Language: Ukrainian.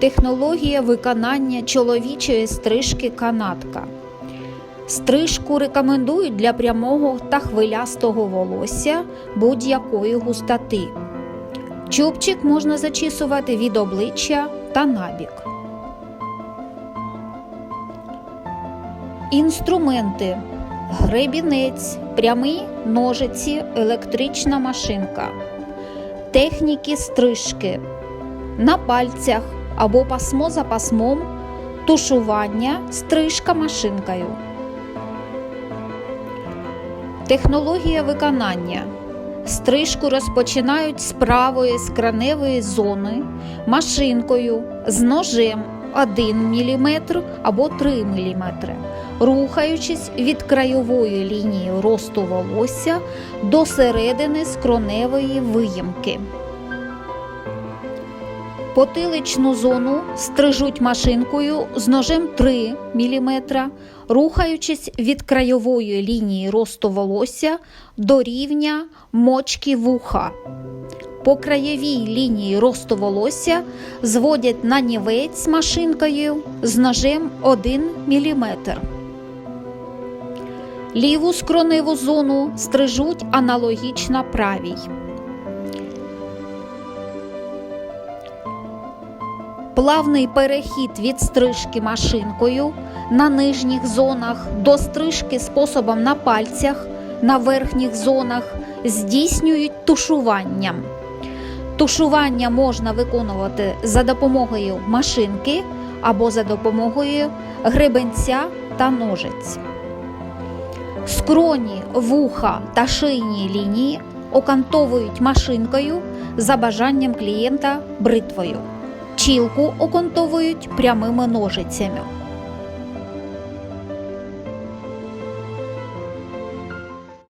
Технологія виконання чоловічої стрижки канатка. Стрижку рекомендують для прямого та хвилястого волосся будь-якої густоти. Чубчик можна зачісувати від обличчя та набік. Інструменти: гребінець, прямі ножиці, електрична машинка. Техніки стрижки на пальцях або пасмо за пасмом, тушування, стрижка машинкою. Технологія виконання. Стрижку розпочинають з правої скраневої зони машинкою з ножем 1 мм або 3 мм, рухаючись від краєвої лінії росту волосся до середини скроневої виїмки. Потиличну зону стрижуть машинкою з ножем 3 мм, рухаючись від краєвої лінії росту волосся до рівня мочки вуха. По краєвій лінії росту волосся зводять нанівець машинкою з ножем 1 мм. Ліву скроневу зону стрижуть аналогічно правій. Плавний перехід від стрижки машинкою на нижніх зонах до стрижки способом на пальцях на верхніх зонах здійснюють тушуванням. Тушування можна виконувати за допомогою машинки або за допомогою гребенця та ножиць. Скроні, вуха та шийні лінії окантовують машинкою за бажанням клієнта бритвою. Чілку окантовують прямими ножицями.